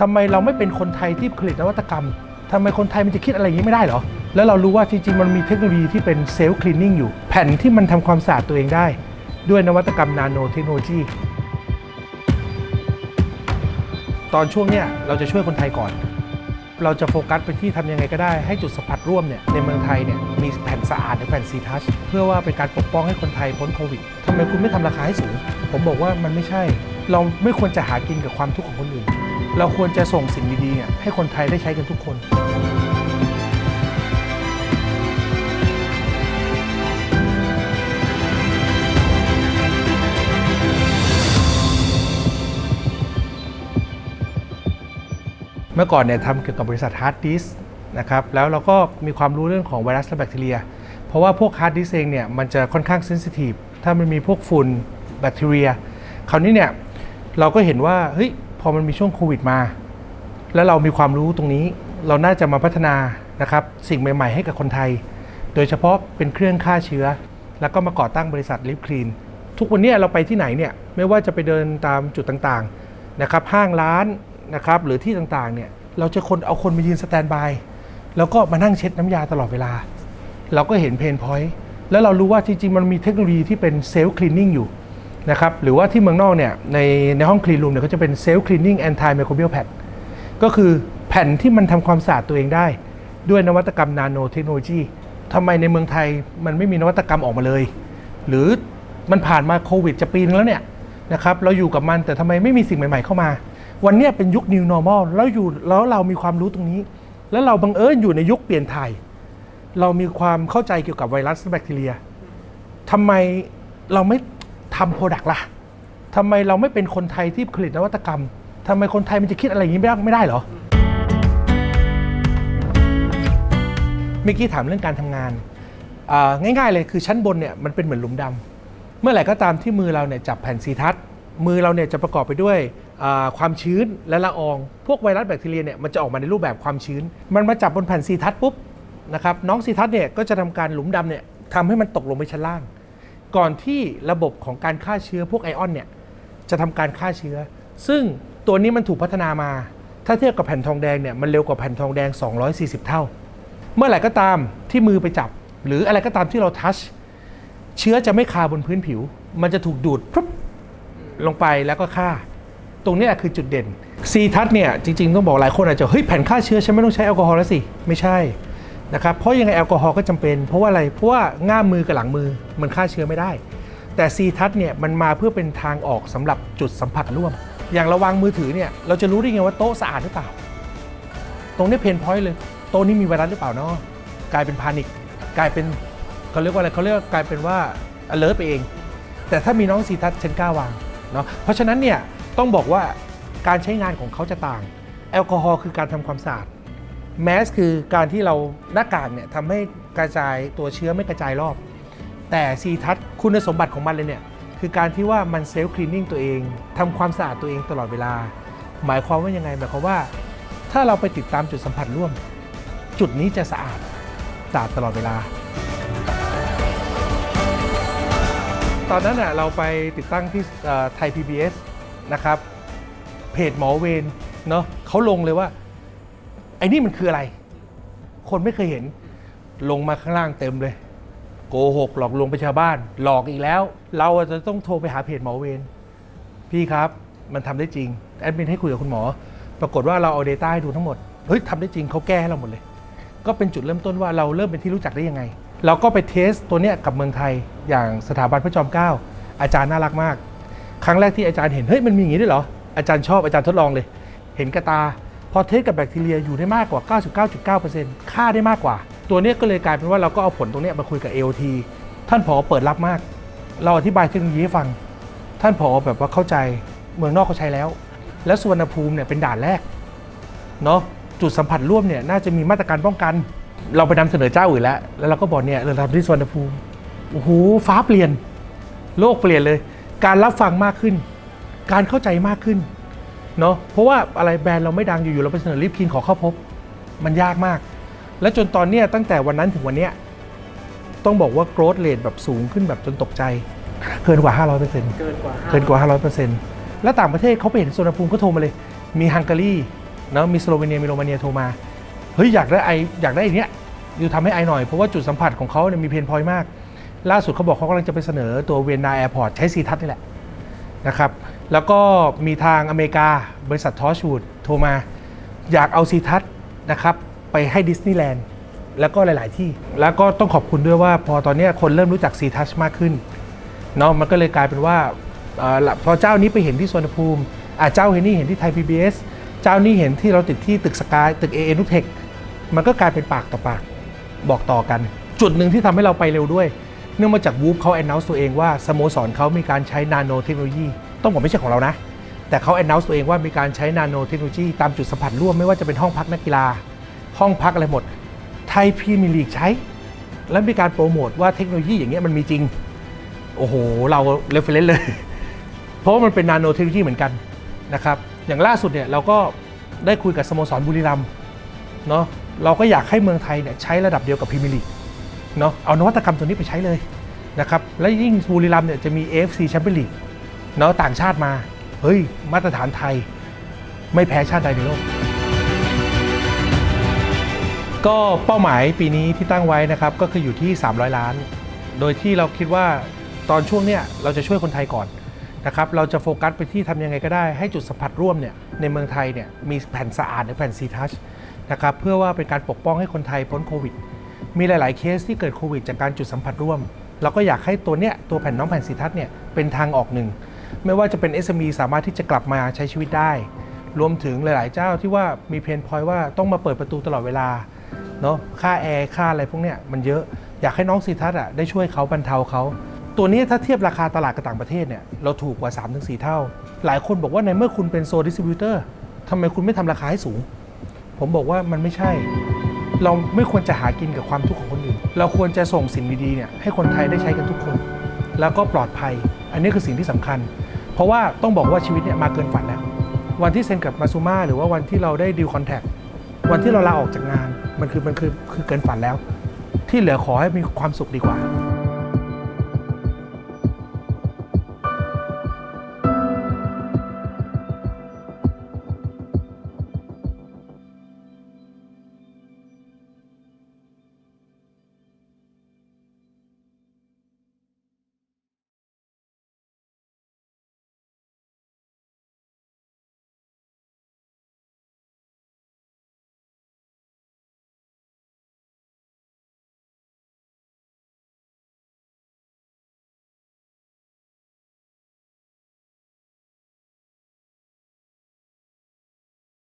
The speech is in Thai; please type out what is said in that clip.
ทำไมเราไม่เป็นคนไทยที่ผลิตนวัตกรรมทำไมคนไทยมันจะคิดอะไรอย่างนี้ไม่ได้เหรอ แล้วเรารู้ว่าจริงๆ มันมีเทคโนโลยีที่เป็นเซลล์คลีนนิ่งอยู่ แผ่นที่มันทำความสะอาดตัวเองได้ ด้วยนวัตกรรมนาโนเทคโนโลยีตอนช่วงเนี้ยเราจะช่วยคนไทยก่อน เราจะโฟกัสไปที่ทำยังไงก็ได้ให้จุดสัมผัสร่วมเนี่ยในเมืองไทยเนี่ยมีแผ่นสะอาดหรือแผ่นซีทัชเพื่อว่าเป็นการปกป้องให้คนไทยพ้นโควิดทำไมคุณไม่ทำราคาให้สูง ผมบอกว่ามันไม่ใช่ เราไม่ควรจะหากินกับความทุกข์ของคนอื่น เราควรจะส่งสิ่งดีๆ ให้คนไทยได้ใช้กันทุกคนเมื่อก่อนเนี่ยทำเกี่ยวกับบริษัทฮาร์ดดิสนะครับแล้วเราก็มีความรู้เรื่องของไวรัสและแบคทีเรีย เพราะว่าพวกฮาร์ดดิสเองเนี่ยมันจะค่อนข้างเซนซิทีฟถ้ามันมีพวกฝุ่นแบคทีเรีย คราวนี้เนี่ยเราก็เห็นว่าเฮ้ย พอมันมีช่วงโควิดมา แล้วเรามีความรู้ตรงนี้ เราน่าจะมาพัฒนานะครับสิ่งใหม่ ๆ ให้กับคนไทย โดยเฉพาะเป็นเครื่องฆ่าเชื้อ แล้วก็มาก่อตั้งบริษัทลิฟคลีนทุกวันนี้เราไปที่ไหนเนี่ยไม่ว่าจะไปเดินตามจุดต่างๆนะครับห้างร้านนะครับหรือที่ต่างๆเนี่ยเราจะคนเอาคนมายืนสแตนบายแล้วก็มานั่งเช็ดน้ำยาตลอดเวลา เราก็เห็นเพนพอยต์แล้วเรารู้ว่าจริงๆมันมีเทคโนโลยีที่เป็นเซลล์คลีนนิ่งอยู่ นะครับหรือว่าที่เมืองนอกเนี่ยในในห้องคลีนรูมเนี่ยก็จะเป็นเซลล์คลีนนิ่งแอนตี้ไมโครเบียลแพดก็คือแผ่นที่มันทำความสะอาดตัวเองได้ ด้วยนวัตกรรมนาโนเทคโนโลยีทำไมในเมืองไทยมันไม่มีนวัตกรรมออกมาเลย หรือมันผ่านมาโควิดจะปีนึงแล้วเนี่ยนะครับเราอยู่กับมันแต่ทำไมไม่มีสิ่งใหม่ๆเข้ามา วันนี้เป็นยุค new normal แล้วอยู่แล้วเรามีความรู้ตรงนี้ แล้วเราบังเอิญอยู่ในยุคเปลี่ยนถ่ายเรามีความเข้าใจเกี่ยวกับไวรัสและแบคทีเรียทำไมเราไม่ ทำโปรดักต์ล่ะทำไมเราไม่เป็นคนไทยที่ผลิตนวัตกรรมทำไมคนไทยมันจะคิดอะไรอย่างนี้ไม่ได้ไม่ได้เหรอเมื่อกี้ถามเรื่องการทำงานง่าย ๆ เลยคือชั้นบนเนี่ยมันเป็นเหมือนหลุมดำเมื่อไหร่ก็ตามที่มือเราเนี่ยจับแผ่นซีทัศมือเราเนี่ยจะประกอบไปด้วยความชื้นและละออง พวกไวรัสแบคทีเรียเนี่ยมันจะออกมาในรูปแบบความชื้น มันมาจับบนแผ่นซีทัศปุ๊บนะครับน้องซีทัศเนี่ยก็จะทำการหลุมดำเนี่ยทำให้มันตกลงไปชั้นล่าง ก่อนที่ระบบของการฆ่าเชื้อพวกไอออนเนี่ยจะทำการฆ่าเชื้อ ซึ่งตัวนี้มันถูกพัฒนามา ถ้าเทียบกับแผ่นทองแดงเนี่ยมันเร็วกว่าแผ่นทองแดง 240 เท่า เมื่อไหร่ก็ตามที่มือไปจับ หรืออะไรก็ตามที่เราทัชเชื้อจะไม่คาบนพื้นผิว มันจะถูกดูดปุ๊บลงไปแล้วก็ฆ่า ตรงนี้คือจุดเด่นซีทัชเนี่ยจริงๆต้องบอกหลายคนอาจจะเฮ้ยแผ่นฆ่าเชื้อฉันไม่ต้องใช้แอลกอฮอล์แล้วสิไม่ใช่ นะครับเพราะยังไงแอลกอฮอล์ก็จำเป็น เพราะว่าอะไรเพราะว่าง่ามมือกับหลังมือมันฆ่าเชื้อไม่ได้ แต่ซีทัชเนี่ยมันมาเพื่อเป็นทางออกสำหรับจุดสัมผัสร่วม อย่างระวางมือถือเนี่ยเราจะรู้ได้ไงว่าโต๊ะสะอาดหรือเปล่า ตรงนี้เพนพอยต์เลยโต๊ะนี้มีไวรัสหรือเปล่าเนาะกลายเป็นพานิคกลายเป็นเขาเรียกว่าอะไรเขาเรียกกลายเป็นว่า alert ไปเอง แต่ถ้ามีน้องซีทัศน์ฉันกล้าวางเนาะเพราะฉะนั้นเนี่ยต้องบอกว่าการใช้งานของเขาจะต่าง แอลกอฮอล์คือการทำความสะอาด แมสคือการที่เราหน้ากากเนี่ยทำให้กระจายตัวเชื้อไม่กระจายรอบ แต่ซีทัศคุณสมบัติของมันเลยเนี่ยคือการที่ว่ามันเซลฟ์คลีนนิ่งตัวเองทำความสะอาดตัวเองตลอดเวลา หมายความว่ายังไงหมายความว่า ถ้าเราไปติดตามจุดสัมผัสร่วม จุดนี้จะสะอาดสะอาดตลอดเวลา ตอนนั้นน่ะเราไปติดตั้งที่ไทย PBS นะครับเพจหมอเวนเนาะเขาลงเลยว่า ไอ้นี่มันคืออะไร คนไม่เคยเห็น ลงมาข้างล่างเต็มเลย โกหกหลอกลวงประชาบ้าน หลอกอีกแล้ว เราจะต้องโทรไปหาเพจหมอเวนพี่ครับ มันทำได้จริง แอดมินให้คุยกับคุณหมอ ปรากฏว่าเราเอา Data ให้ดูทั้งหมด เฮ้ยทำได้จริงเขาแก้ให้เราหมดเลย ก็เป็นจุดเริ่มต้นว่าเราเริ่มเป็นที่รู้จักได้ยังไง เราก็ไปเทสตัวเนี้ยกับเมืองไทย อย่างสถาบันพระจอมเกล้า อาจารย์น่ารักมาก ครั้งแรกที่อาจารย์เห็น เฮ้ย มันมีอย่างนี้ด้วยเหรอ อาจารย์ชอบ อาจารย์ทดลองเลย เห็นกระตา พอเทสกับแบคทีเรียอยู่ได้มากกว่า 99.9%ค่าได้มากกว่า ตัวนี้ก็เลยกลายเป็นว่าเราก็เอาผลตรงนี้มาคุยกับ AOT ท่านผอเปิดรับมาก เราอธิบายเทคโนโลยีให้ฟัง ท่านผอแบบว่าเข้าใจเมืองนอกเขาใช้แล้ว แล้วสุวรรณภูมิเนี่ยเป็นด่านแรกเนาะจุดสัมผัสร่วมเนี่ยน่าจะมีมาตรการป้องกัน เราไปนำเสนอเจ้าอื่นแล้ว แล้วเราก็บอกเนี่ยเราทำที่สุวรรณภูมิโอ้โหฟ้าเปลี่ยน โลกเปลี่ยนเลย การรับฟังมากขึ้น การเข้าใจมากขึ้น เนาะเพราะว่าอะไรแบรนด์เราไม่ดังอยู่ๆเราไปเสนอรีบคินขอเข้าพบ มันยากมาก และจนตอนเนี้ยตั้งแต่วันนั้นถึงวันเนี้ยต้องบอกว่า growth rate แบบสูงขึ้นแบบจนตกใจ เกินกว่า 500%เกินกว่าเกินกว่า 500%แล้วต่างประเทศเขาไปเห็นสุวรรณภูมิเขาโทรมาเลย มีฮังการีเนาะมีสโลเวเนียมีโรมาเนียโทรมาเฮ้ยอยากได้ไออยากได้ไอเนี้ยยูทำให้ไอหน่อยเพราะว่าจุดสัมผัสของเขาเนี่ยมีเพนพอยต์มาก ล่าสุดเขาบอกเขากำลังจะไปเสนอตัวเวียนนาแอร์พอร์ตใช้ซีทัศนี่แหละนะครับ แล้วก็มีทางอเมริกา บริษัททอชูดโทรมา อยากเอาซีทัศนะครับ ไปให้ดิสนีย์แลนด์แล้วก็หลาย ๆ ที่ แล้วก็ต้องขอบคุณด้วยว่าพอตอนนี้คนเริ่มรู้จักซีทัชมากขึ้นเนาะมันก็เลยกลายเป็นว่าอพอเจ้านี้ไปเห็นที่สวนภูมิอะเจ้าเห็นนี่เห็นที่ไทย PBS เจ้านี้เห็นที่เราติดที่ตึกสกายตึกเอเอนุเทคมันก็กลายเป็นปากต่อปากบอกต่อกัน จุดหนึ่งที่ทำให้เราไปเร็วด้วย เนื่องมาจากวูฟเขาแอนน u ตัวเองว่าสโมสรเขามีการใช้นาโนเทคโนโลยี ต้องบอกไม่ใช่ของเรานะ แต่เขาแอนน u ตัวเองว่ามีการใช้นาโนเทคโนโลยีตามจุดสัมผัสร่วมไม่ว่าจะเป็นห้องพักนักกีฬา ห้องพักอะไรหมด ไทยพรีเมียร์ลีกใช้ แล้วมีการโปรโมทว่าเทคโนโลยีอย่างเงี้ยมันมีจริง โอ้โห เราเรฟเฟรนเลย เพราะว่ามันเป็นนาโนเทคโนโลยีเหมือนกันนะครับ อย่างล่าสุดเนี่ยเราก็ได้คุยกับสโมสรบุรีรัมย์เนาะเราก็อยากให้เมืองไทยเนี่ยใช้ระดับเดียวกับพรีเมียร์ลีกเนาะเอานวัตกรรมตัวนี้ไปใช้เลยนะครับ และยิ่งบุรีรัมย์เนี่ยจะมี AFC แชมเปี้ยนลีก เนาะต่างชาติมา เฮ้ย มาตรฐานไทย ไม่แพ้ชาติใดในโลก ก็เป้าหมายปีนี้ที่ตั้งไว้นะครับก็คืออยู่ที่ 300 ล้าน โดยที่เราคิดว่าตอนช่วงเนี้ยเราจะช่วยคนไทยก่อนนะครับเราจะโฟกัสไปที่ทำยังไงก็ได้ให้จุดสัมผัสร่วมเนี่ยในเมืองไทยเนี่ยมีแผ่นสะอาดในแผ่นซีทัชนะครับเพื่อว่าเป็นการปกป้องให้คนไทยพ้นโควิด มีหลาย ๆ เคสที่เกิดโควิดจากการจุดสัมผัสร่วม เราก็อยากให้ตัวเนี้ยตัวแผ่นน้องแผ่นซีทัชเนี่ยเป็นทางออกหนึ่ง ไม่ว่าจะเป็น SME สามารถที่จะกลับมาใช้ชีวิตได้ รวมถึงหลาย ๆ เจ้าที่ว่ามีเพนพอยว่าต้องมาเปิดประตูตลอดเวลาเนาะค่าแอร์ค่าอะไรพวกเนี้ยมันเยอะอยากให้น้องซีทัศน์อะได้ช่วยเขาบรรเทาเขา ตัวนี้ถ้าเทียบราคาตลาดกับต่างประเทศเนี่ยเราถูกกว่า 3-4 เท่า หลายคนบอกว่าในเมื่อคุณเป็นโซดิสติบิวเตอร์ทำไมคุณไม่ทำราคาให้สูง ผมบอกว่ามันไม่ใช่ เราไม่ควรจะหากินกับความทุกข์ของคนอื่น เราควรจะส่งสิ่งดีๆเนี่ยให้คนไทยได้ใช้กันทุกคน แล้วก็ปลอดภัย อันนี้คือสิ่งที่สำคัญ ราะว่าต้องบอกว่าชีวิตเนี่ยมาเกินฝันแล้ววันที่เซ็นกับมาซูมาหรือว่าวันที่เราได้ดีลคอนแทควันที่เราลาออกจากงานมันคือมันคือคือเกินฝันแล้ว ที่เหลือขอให้มีความสุขดีกว่า